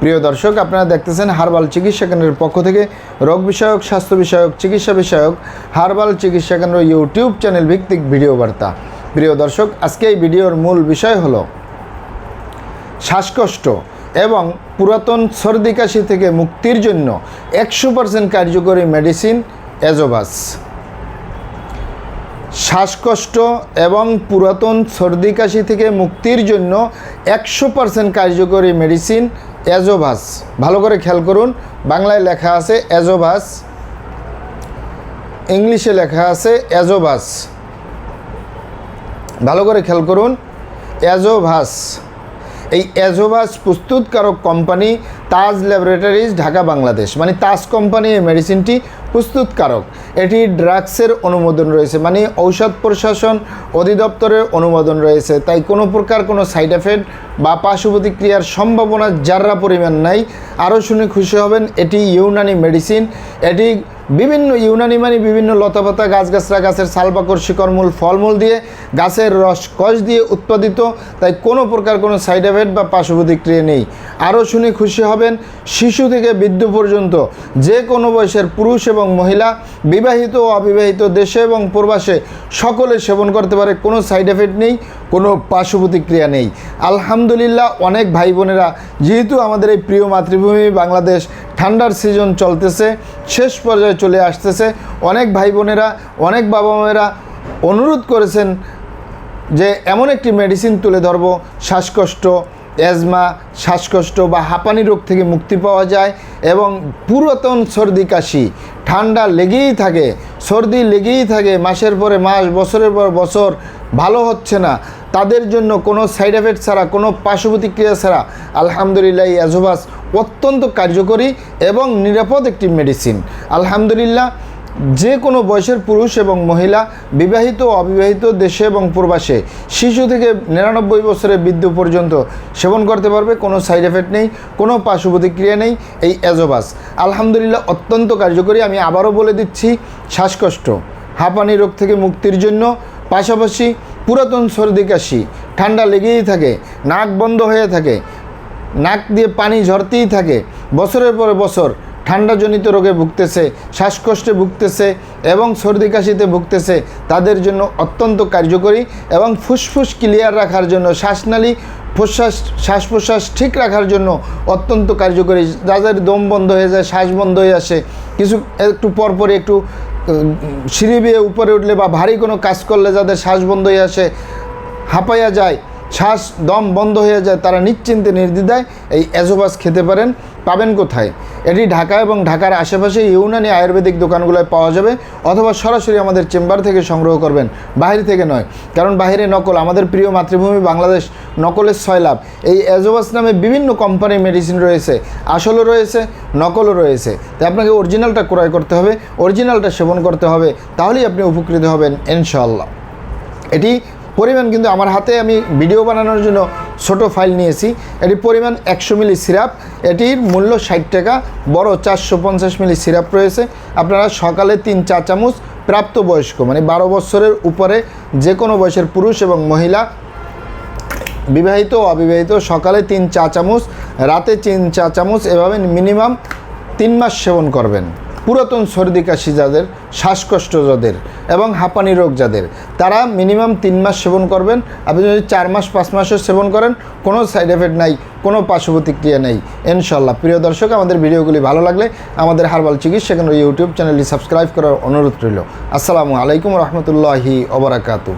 প্রিয় দর্শক, আপনারা দেখতেছেন হারবাল চিকিৎসা কেন্দ্রের পক্ষ থেকে রোগ বিষয়ক, স্বাস্থ্য বিষয়ক, চিকিৎসা বিষয়ক হারবাল চিকিৎসা কেন্দ্র ইউটিউব চ্যানেল ভিত্তিক ভিডিও বার্তা। প্রিয় দর্শক, আজকে এই ভিডিওর মূল বিষয় হল শ্বাসকষ্ট এবং পুরাতন সর্দি কাশি থেকে মুক্তির জন্য একশো পার্সেন্ট কার্যকরী মেডিসিন এজোভাস শ্বাসকষ্ট এবং পুরাতন সর্দি কাশি থেকে মুক্তির জন্য একশো পার্সেন্ট কার্যকরী মেডিসিন অ্যাজোভাস ভালো করে খেয়াল করুন, বাংলায় লেখা আছে অ্যাজোভাস ইংলিশে লেখা আছে অ্যাজোভাস ভালো করে খেয়াল করুন অ্যাজোভাস এই অ্যাজোভাস প্রস্তুতকারক কোম্পানি তাজ ল্যাবরেটরিজ, ঢাকা, বাংলাদেশ। মানে তাজ কোম্পানি এই মেডিসিনটি প্রস্তুতকারক। এটি ড্রাগসের অনুমোদন রয়েছে মানে ঔষধ প্রশাসন অধিদপ্তরের অনুমোদন রয়েছে। তাই কোনো প্রকার কোনো সাইড এফেক্ট বা পার্শ্ব প্রতিক্রিয়ার সম্ভাবনা যাররা পরিমাণ নাই, আরও শুনে খুশি হবেন, এটি ইউনানি মেডিসিন। এটি বিভিন্ন ইউনানি মানে বিভিন্ন লতাপাতা, গাছগাছরা, গাছের সালবাকর শিকড়মূল, ফলমূল দিয়ে গাছের রস কষ দিয়ে উৎপাদিত। তাই কোনো প্রকার কোনো সাইড এফেক্ট বা পার্শ্ব প্রতিক্রিয়া নেই। আরও শুনে খুশি হবেন শিশু থেকে বৃদ্ধ পর্যন্ত। যে কোনো বয়সের পুরুষ এবং মহিলা, বিবাহিত ও অবিবাহিত দেশে এবং প্রবাসে সকলে সেবন করতে পারে, কোনো সাইড এফেক্ট নেই, কোনো পার্শ্ব প্রতিক্রিয়া নেই। আলহামদুলিল্লাহ, অনেক ভাই বোনেরা, যেহেতু আমাদের এই প্রিয় মাতৃভূমি বাংলাদেশ ঠান্ডার সিজন চলতেছে, শেষ পর্যায়ে চলে আসতেছে। অনেক ভাই বোনেরা অনেক বাবা মায়েরা অনুরোধ করেছেন যে এমন একটি মেডিসিন তুলে ধরবো, শ্বাসকষ্ট অ্যাজমা শ্বাসকষ্ট বা হাঁপানি রোগ থেকে মুক্তি পাওয়া যায় এবং পুরাতন সর্দি কাশি। ঠান্ডা লেগেই থাকে, সর্দি লেগেই থাকে, মাসের পরে মাস, বছরের পর বছর, ভালো হচ্ছে না। তাদের জন্য কোনো সাইড এফেক্ট ছাড়া, কোনো পার্শ্ব প্রতিক্রিয়া ছাড়া, আলহামদুলিল্লাহ অ্যাজোভাস অত্যন্ত কার্যকরী এবং নিরাপদ একটি মেডিসিন আলহামদুলিল্লাহ, যে কোনো বয়সের পুরুষ এবং মহিলা, বিবাহিত ও অবিবাহিত দেশে এবং প্রবাসে, শিশু থেকে নিরানব্বই বছরের বৃদ্ধ পর্যন্ত সেবন করতে পারবে, কোনো সাইড এফেক্ট নেই, কোনো পার্শ্ব প্রতিক্রিয়া নেই, এই অ্যাজোভাস আলহামদুলিল্লাহ, অত্যন্ত কার্যকরী। আমি আবারও বলে দিচ্ছি, শ্বাসকষ্ট, হাঁপানি রোগ থেকে মুক্তির জন্য, পাশাপাশি পুরাতন সর্দি কাশি, ঠান্ডা লেগেই থাকে, নাক বন্ধ হয়ে থাকে নাক দিয়ে পানি ঝরতেই থাকে। বছরের পর বছর ঠান্ডাজনিত রোগে ভুগতেছে, শ্বাসকষ্টে ভুগতেছে এবং সর্দি কাশিতে ভুগতেছে। তাদের জন্য অত্যন্ত কার্যকরী এবং ফুসফুস ক্লিয়ার রাখার জন্য, শ্বাসনালী প্রশ্বাস শ্বাস প্রশ্বাস ঠিক রাখার জন্য অত্যন্ত কার্যকরী। যাদের দম বন্ধ হয়ে যায়, শ্বাস বন্ধ হয়ে আসে, কিছু একটু পরপরই একটু সিঁড়ি বেয়ে উপরে উঠলে বা ভারী কোনো কাজ করলে যাদের শ্বাস বন্ধ হয়ে আসে, হাঁপাইয়া যায় শ্বাস দম বন্ধ হয়ে যায়, তারা নিশ্চিন্তে নির্দ্বিধায় এই অ্যাজোভাস খেতে পারেন। পাবেন কোথায়? এটি ঢাকা এবং ঢাকার আশেপাশে ইউনানি আয়ুর্বেদিক দোকানগুলোয় পাওয়া যাবে অথবা সরাসরি আমাদের চেম্বার থেকে সংগ্রহ করবেন। বাইরে থেকে নয়, কারণ বাইরে নকল। আমাদের প্রিয় মাতৃভূমি বাংলাদেশ, নকলের ছয় লাভ এই অ্যাজোভাস নামে বিভিন্ন কোম্পানির মেডিসিন রয়েছে। আসলও রয়েছে, নকলও রয়েছে। তাই আপনাকে অরিজিনালটা ক্রয় করতে হবে, অরিজিনালটা সেবন করতে হবে, তাহলেই আপনি উপকৃত হবেন, ইনশাআল্লাহ। এটি পরিমাণ কিন্তু আমার হাতে আমি ভিডিও বানানোর জন্য ছোট ফাইল নিয়েছি। এটি পরিমাণ একশো মিলি সিরাপ। এটির মূল্য ষাট টাকা, বড় চারশো পঞ্চাশ মিলি সিরাপ রয়েছে। আপনারা সকালে তিন চা চামচ প্রাপ্তবয়স্ক মানে বারো বছরের উপরে যে কোনো বয়সের পুরুষ এবং মহিলা, বিবাহিত অবিবাহিত, সকালে তিন চা চামচ, রাতে তিন চা চামচ, এভাবে মিনিমাম তিন মাস সেবন করবেন। পুরাতন সর্দি কাশি যাদের, শ্বাসকষ্ট যাদের এবং হাঁপানি রোগ যাদের, তারা মিনিমাম তিন মাস সেবন করবেন। আপনি যদি চার মাস, পাঁচ মাসও সেবন করেন, কোনো সাইড এফেক্ট নাই, কোনো পার্শ্ব প্রতিক্রিয়া নেই। ইনশাল্লাহ প্রিয় দর্শক, আমাদের ভিডিওগুলি ভালো লাগলে আমাদের হারবাল চিকিৎসা কেন্দ্র ইউটিউব চ্যানেলটি সাবস্ক্রাইব করার অনুরোধ রইল। আসসালামু আলাইকুম রহমতুল্লাহি ওবরাকাতু